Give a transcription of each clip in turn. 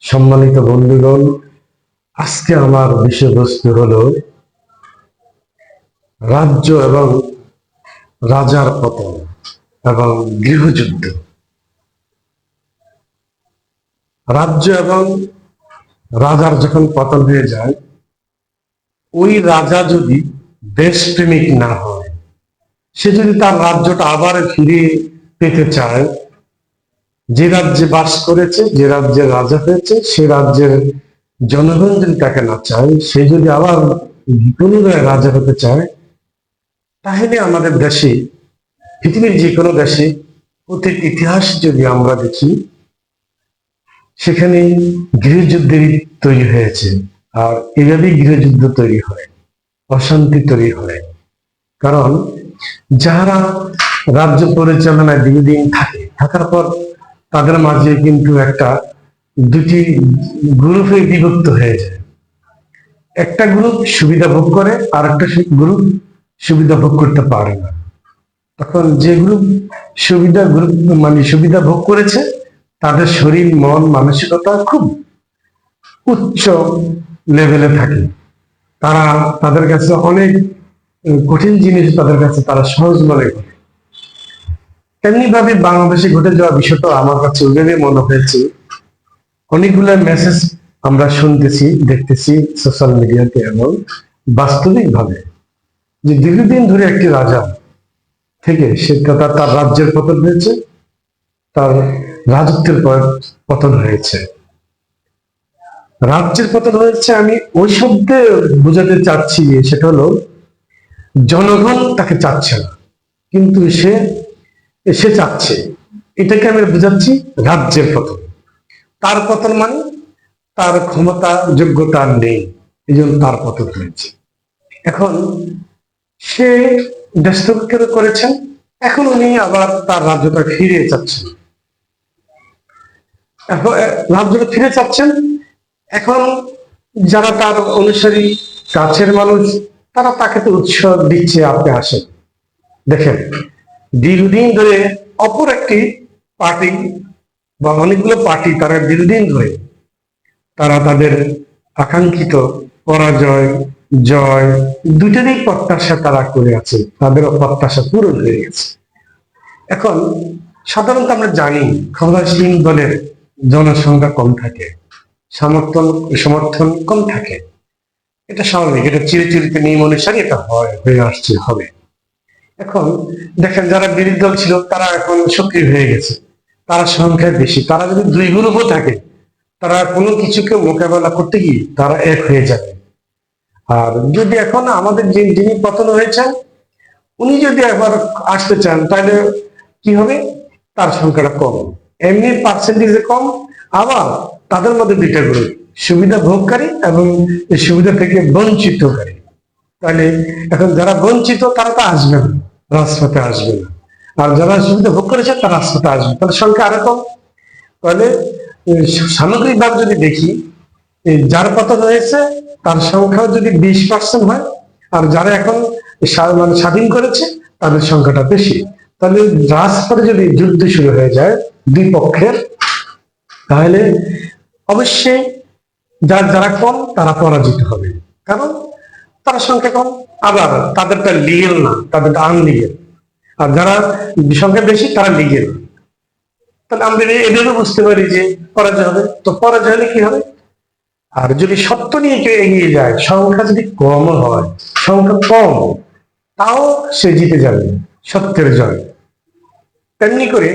সম্মানিত বন্ধুগণ আজকে আমার বিষয়বস্তু হলো রাজ্য এবং রাজার পতন এবং গৃহযুদ্ধ। রাজ্য এবং রাজার যখন পতন হয়ে যায়, ওই রাজা যদি দেশপ্রেমিক না হয়, সে যদি তার রাজ্যটা আবার ফিরে পেতে চায়, যে রাজ্যে বাস করেছে, যে রাজ্যের রাজা হয়েছে, সে রাজ্যের জনগণ যদি তাকে না চায়, সে যদি আবার পুনরায় রাজা হতে চায়, তাহলে আমাদের দেশে, পৃথিবীর যে কোনো দেশে, অতীত ইতিহাস যদি আমরা দেখি সেখানে গৃহযুদ্ধের তৈরি হয়েছে। আর এভাবেই গৃহযুদ্ধ তৈরি হয়, অশান্তি তৈরি হয়। কারণ যারা রাজ্য পরিচালনায় দীর্ঘদিন থাকে, থাকার পর তাদের মাঝে কিন্তু একটা, দুটি গ্রুপে বিভক্ত হয়ে যায়। একটা গ্রুপ সুবিধা ভোগ করে, আর একটা গ্রুপ সুবিধা ভোগ করতে পারে না। তখন যে গ্রুপ সুবিধা, গ্রুপ মানে সুবিধা ভোগ করেছে তাদের শরীর, মন, মানসিকতা খুব উচ্চ লেভেলে থাকে। তারা তাদের কাছে অনেক কঠিন জিনিস তাদের কাছে তারা সহজ মনে করে। তেমনি ভাবে বাংলাদেশে ঘটে যাওয়া বিষয়টা আমার কাছে ওইভাবে মনে হয়েছে। অনেকগুলো মেসেজ আমরা শুনতেছি, দেখতেছি সোশ্যাল মিডিয়াতে এবং বাস্তবিক ভাবে যে দীর্ঘদিন ধরে একটি রাজা থেকে সে তার রাজ্যের পতন হয়েছে। তার রাজত্বের পতন হয়েছে। রাজ্যের পতন হয়েছে আমি ওই শব্দে বোঝাতে চাচ্ছি সেটা হলো, জনগণ তাকে চাচ্ছে না, কিন্তু সে সে চাচ্ছে। এটাকে আমি বোঝাচ্ছি রাজ্যের পতন। তার পতন মানে তার ক্ষমতা, যোগ্যতা নেই এই জন্য তার পতন হয়েছে। এখন সে দেশত্যাগ করেছেন? এখন উনি আবার তার রাজ্যটা ফিরিয়ে চাচ্ছেন। এ, ফিরে চাচ্ছেন। এখন যারা তার অনুসারী কাছের মানুষ তারা তাকে তো উৎসাহ দিচ্ছে আপনি আসেন। দেখেন দীর্ঘদিন ধরে অপর একটি পার্টি বা অনেকগুলো পার্টি তারা দীর্ঘদিন ধরে তারা তাদের আকাঙ্ক্ষিত পরাজয় জয় দুটারই প্রত্যাশা তারা করে আছে। তাদের প্রত্যাশা পূরণ হয়ে গেছে। এখন সাধারণত আমরা জানি ক্ষমতাসীন দলের জনসংখ্যা কম থাকে, সমর্থন সমর্থন কম থাকে। এটা স্বাভাবিক, এটা চিরে চিরিতে নিয়ম অনুসারে এটা হয়, হয়ে আসছে, হবে। এখন দেখেন, যারা বিরোধী দল ছিল, তারা এখন সক্রিয় হয়ে গেছে। তারা সংখ্যায় বেশি। তারা যদি দুই গ্রুপও থাকে, তারা কোনো কিছুকে মোকাবেলা করতে গিয়ে তারা এক হয়ে যাবে। আর যদি এখন আমাদের যিনি পতন হয়েছেন, উনি যদি একবার আসতে চান, তাহলে কি হবে? তার সংখ্যাটা কম। এমনি পার্সেন্টেজে কম, আবার তাদের মধ্যে দুইটা গ্রুপ সুবিধা ভোগকারী এবং সুবিধা থেকে বঞ্চিতকারী তাহলে এখন যারা বঞ্চিত, তারা তো আসবে না, রাজপথে আসবে না। আর যারা সুবিধা ভোগ করেছে, তারা রাজপথে আসবে তাদের সংখ্যা আরও কম। তাহলে সামগ্রিকভাবে যদি দেখি যার পতন হয়েছে তার সংখ্যাও যদি বিশ পার্সেন্ট হয়, আর যারা এখন মানে স্বাধীন করেছে, তাদের সংখ্যাটা বেশি। তাহলে রাজপথে যদি যুদ্ধ শুরু হয়ে যায় দুই পক্ষের তাহলে অবশ্যই যার যারা কম, তারা পরাজিত হবে। কারণ তারা সংখ্যা কম, আবার তাদেরটা লিগেল না তাদেরটা আনলিগেল আর যারা সংখ্যা বেশি, তারা লিগেল তাহলে আমরা এদেরও বুঝতে পারি যে পরাজয় হবে। তো পরাজয় হলে কি হবে? আর যদি সত্য নিয়ে কেউ এগিয়ে যায়, সংখ্যা যদি কম হয়, সংখ্যা কম, তাও সে জিতে যাবে সত্যের জয়। তেমনি করে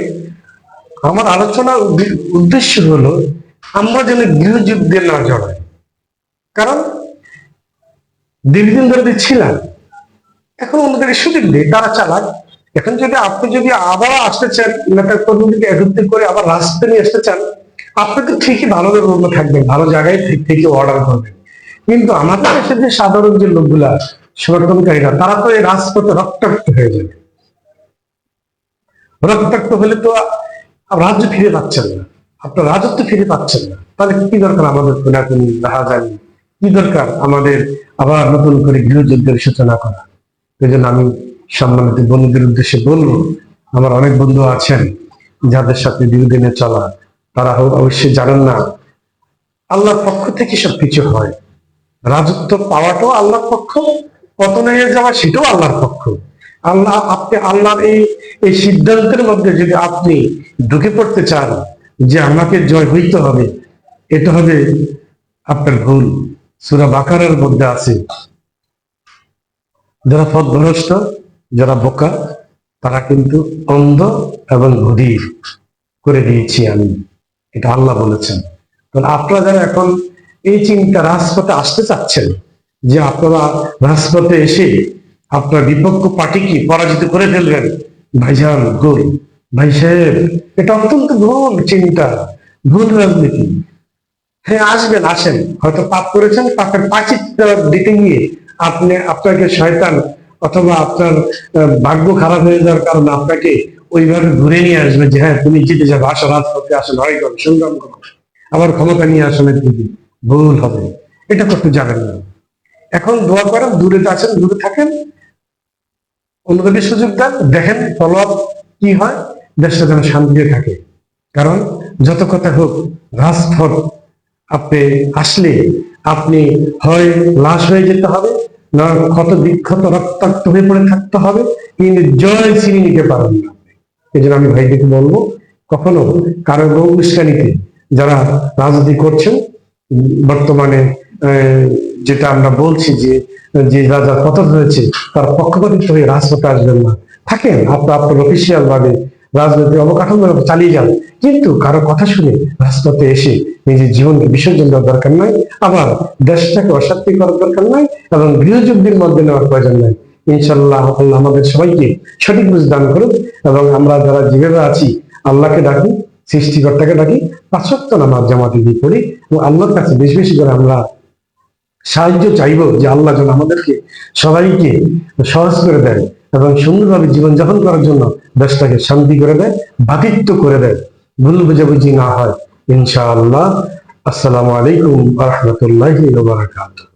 আমার আলোচনার উদ্দেশ্য হলো, আমরা যেন গৃহযুদ্ধে না জড়াই। কারণ, দীর্ঘদিন ধরে ছিলাম, এখন অন্যদের সুযোগ দিই তারা চালাক। এখন যদি আপনি যদি আবার আসতে চান নেতা কর্মীদেরকে একত্রিত করে আবার রাস্তায় নিয়ে আসতে চান, আপনি তো ঠিকই ভালো রকম থাকবেন, ভালো জায়গায় ঠিক থেকে অর্ডার করবেন। কিন্তু আমাদের দেশের যে সাধারণ যে লোকগুলা, সমর্থনকারীরা, তারা তো এই রাজপথে রক্তাক্ত হয়ে যাবে। রক্তাক্ত হলে তো রাজ্য ফিরে পাচ্ছেন না। আপনার রাজত্ব ফিরে পাচ্ছেন না। তাহলে কি দরকার আমাদের কোনাকুনি রাহাজানি কি দরকার আমাদের আবার নতুন করে গৃহযুদ্ধের সূচনা করা? এই জন্য আমি সম্মানিত বন্ধুদের উদ্দেশ্যে বলব, আমার অনেক বন্ধু আছেন যাদের সাথে দীর্ঘদিনে চলা, তারা অবশ্যই জানেন না, আল্লাহর পক্ষ থেকে সবকিছু হয়। রাজত্ব পাওয়াটাও আল্লাহর পক্ষ, পতন যাওয়া সেটাও আল্লাহর পক্ষ। আল্লাহ, আপনি আল্লাহর এই এই সিদ্ধান্তের মধ্যে যদি আপনি ঢুকে পড়তে চান যে আমাকে জয় হইতে হবে, এটা হবে আপনার ভুল। সুরা বাকারের মধ্যে আছে। যারা পথভ্রষ্ট, যারা বোকা, তারা কিন্তু অন্ধ এবং ঘুরির করে দিয়েছি আমি। এটা আল্লাহ বলেছেন। তাহলে আপনারা যারা এখন এই চিন্তা রাজপথে আসতে চাচ্ছেন, যে আপনারা রাজপথে এসে আপনার বিপক্ষ পার্টিকে পরাজিত করে ফেলবেন। ভাইজান ভুল ভাই সাহেব, এটা অত্যন্ত ভুল চিন্তা, ভুল রাজনীতি। হ্যাঁ আসবেন, আসেন। হয়তো পাপ করেছেন, পাপের পাচিত্র দিতে গিয়ে আপনি, আপনাকে শয়তান অথবা আপনার ভাগ্য খারাপ হয়ে যাওয়ার কারণে আপনাকে ওইভাবে ঘুরে নিয়ে আসবে যে হ্যাঁ তুমি জিতে যাবে, আসো রাজপথে, আসো, লড়াই করো, সংগ্রাম করো। আবার ক্ষমতা নিয়ে আসলে দিদি ভুল হবে। এটা করতে যাবেন না। এখন দোয়া করেন, দূরে আছেন, দূরে থাকেন। অন্যদেরকে সুযোগ দেন, দেখেন ফলো আপ কি হয়, দেশটা যেন শান্তিতে থাকে। কারণ যত কথা হোক রাজপথ আপনি আসলে আপনি হয় লাশ হয়ে যেতে হবে, না ক্ষত বিক্ষত রক্তাক্ত হয়ে পড়ে থাকতে হবে কিন্তু জয় চিনি নিতে পারেন না এই জন্য আমি ভাইদেরকে বলব, কখনো কারও বউ যারা রাজনীতি করছেন, বর্তমানে যেটা আমরা বলছি যে যে রাজা পতন হয়েছে তার পক্ষপাতিত্ব হয়ে রাজপথে আসবেন না। থাকেন আপনার আপনার অফিসিয়াল ভাবে রাজনৈতিক অবকাঠামো চালিয়ে যান। কিন্তু কারও কথা শুনে রাজপথে এসে নিজের জীবনকে বিসর্জন দেওয়ার দরকার নাই, আবার দেশটাকে অশান্তি করার দরকার নাই, এবং গৃহযুদ্ধের মধ্যে নেওয়ার প্রয়োজন নাই। ইনশাল্লাহ আল্লাহ আমাদের সবাইকে সঠিক বুঝ দান করুন এবং আমরা যারা যেভাবে আছি, আল্লাহকে ডাকি, সৃষ্টিকর্তাকে ডাকি পাঁচক্ত নামাজ জামাতে দিয়ে পড়ি, এবং আল্লাহর কাছে বেশি বেশি করে আমরা সাহায্য চাইব যে আল্লাহ যেন আমাদেরকে সবাইকে সহজ করে দেয় এবং সুন্দরভাবে জীবনযাপন করার জন্য দেশটাকে শান্তি করে দেয়, বাতিত্ব করে দেয়। ভুল বুঝাবুঝি না হয়। ইনশাআল্লাহ। আসসালামু আলাইকুম রহমতুল্লাহ বারাকাতুহ।